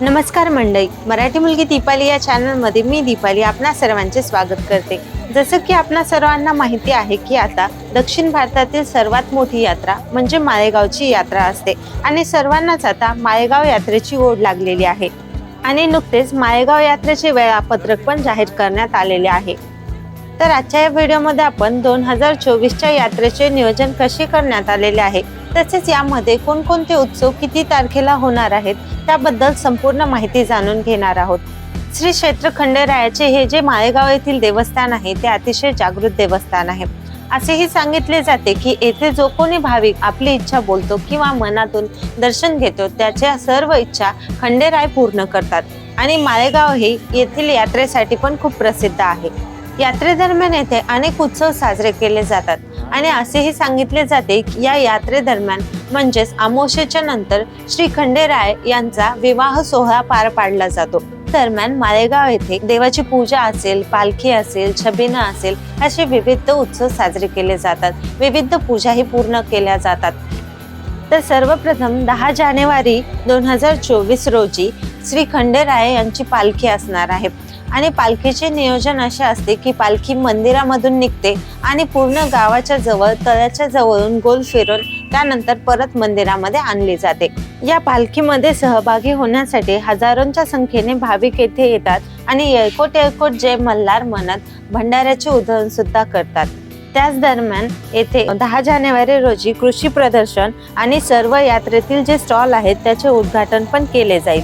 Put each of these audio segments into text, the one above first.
नमस्कार मंडळी. मराठी मुलगी दीपाली या चॅनलमध्ये मी दीपाली आपणा सर्वांचे स्वागत करते. जसं की आपणा सर्वांना माहिती आहे की आता दक्षिण भारतातील सर्वात मोठी यात्रा म्हणजे माळेगावची यात्रा असते. आणि सर्वांनाच आता माळेगाव यात्रेची ओढ लागलेली आहे. आणि नुकतेच माळेगाव यात्रेचे वेळापत्रक पण जाहीर करण्यात आलेले आहे. तर आजच्या या व्हिडिओमध्ये आपण दोन हजार चोवीसच्या यात्रेचे नियोजन कसे करण्यात आलेले आहे तसेच यामध्ये कोणकोणते उत्सव किती तारखेला होणार आहेत त्याबद्दल संपूर्ण माहिती जाणून घेणार आहोत. श्री क्षेत्र खंडेरायाचे हे जे माळेगाव येथील देवस्थान आहे ते अतिशय जागृत देवस्थान आहे. असेही सांगितले जाते की येथे जो कोणी भाविक आपली इच्छा बोलतो किंवा मनातून दर्शन घेतो त्याच्या सर्व इच्छा खंडेराय पूर्ण करतात. आणि माळेगाव हे येथील यात्रेसाठी पण खूप प्रसिद्ध आहे. यात्रेदरम्यान येथे अनेक उत्सव साजरे केले जातात. आणि असेही सांगितले जाते की या यात्रेदरम्यान म्हणजेच आमोशेच्या नंतर श्री खंडेराय यांचा विवाह सोहळा पार पाडला जातो. दरम्यान मालेगाव येथे देवाची पूजा असेल पालखी असेल छबिना असेल असे विविध उत्सव साजरे केले जातात. विविध पूजाही पूर्ण केल्या जातात. तर सर्वप्रथम दहा जानेवारी दोन हजार चोवीस रोजी श्री खंडेराय यांची पालखी असणार आहे. आणि पालखीचे नियोजन असे असते की पालखी मंदिरामधून निघते आणि पूर्ण गावाच्या जवळ तळ्याच्या जवळून गोल फिरून त्यानंतर परत मंदिरामध्ये आणली जाते. या पालखीमध्ये सहभागी होण्यासाठी हजारोंच्या संख्येने भाविक येथे येतात आणि येळकोट येळकोट जय मल्हार म्हणत भंडाऱ्याचे उधळण सुद्धा करतात. त्याच दरम्यान येथे दहा जानेवारी रोजी कृषी प्रदर्शन आणि सर्व यात्रेतील जे स्टॉल आहेत त्याचे उद्घाटन पण केले जाईल.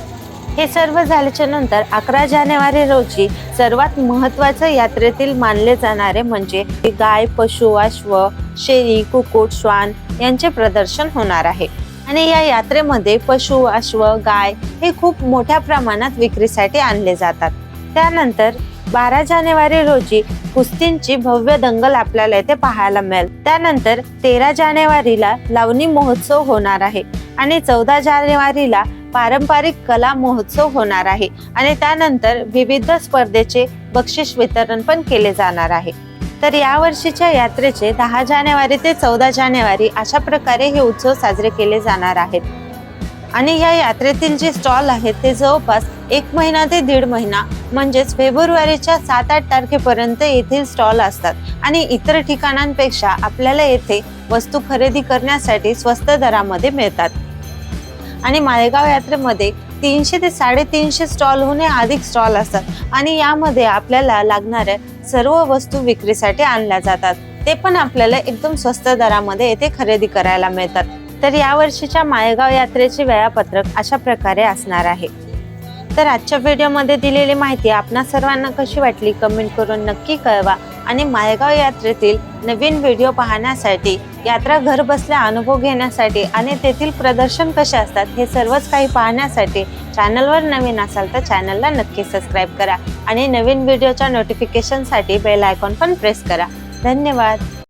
हे सर्व झाल्याच्यानंतर अकरा जानेवारी रोजी सर्वात महत्वाचं यात्रेतील मानले जाणारे म्हणजे गाय पशु अश्व शेळी कुकुट श्वान यांचे प्रदर्शन होणार आहे. आणि या यात्रेमध्ये पशु अश्व गाय हे खूप मोठ्या प्रमाणात विक्रीसाठी आणले जातात. त्यानंतर बारा जानेवारी रोजी कुस्तींची भव्य दंगल आपल्याला येथे पाहायला मिळेल. त्यानंतर तेरा जानेवारीला लावणी महोत्सव होणार आहे आणि चौदा जानेवारीला पारंपरिक कला महोत्सव होणार आहे आणि त्यानंतर विविध स्पर्धेचे बक्षीस वितरण पण केले जाणार आहे. तर या वर्षीच्या यात्रेचे दहा जानेवारी ते चौदा जानेवारी अशा प्रकारे हे उत्सव साजरे केले जाणार आहेत. आणि या यात्रेतील जे स्टॉल आहेत ते जवळपास एक महिना ते दीड महिना म्हणजेच फेब्रुवारीच्या सात आठ तारखेपर्यंत येथील स्टॉल असतात. आणि इतर ठिकाणांपेक्षा आपल्याला येथे वस्तू खरेदी करण्यासाठी स्वस्त दरामध्ये मिळतात. आणि माळेगाव यात्रेमध्ये तीनशे ते साडेतीनशे स्टॉलहूनही अधिक स्टॉल असतात. आणि यामध्ये आपल्याला लागणाऱ्या सर्व वस्तू विक्रीसाठी आणल्या जातात. ते पण आपल्याला एकदम स्वस्त दरामध्ये येथे खरेदी करायला मिळतात. तर या वर्षीच्या माळेगाव यात्रेचे वेळापत्रक अशा प्रकारे असणार आहे. तर आजच्या व्हिडिओमध्ये दिलेली माहिती आपणा सर्वांना कशी वाटली कमेंट करून नक्की कळवा. आणि माळेगाव यात्रेतील नवीन व्हिडिओ पाहण्यासाठी यात्रा घर बसल्या अनुभव घेण्यासाठी आणि तेथील प्रदर्शन कसे असतात हे सर्वच काही पाहण्यासाठी चॅनलवर नवीन असाल तर चॅनलला नक्की सबस्क्राईब करा आणि नवीन व्हिडिओच्या नोटिफिकेशनसाठी बेल आयकॉन पण प्रेस करा. धन्यवाद.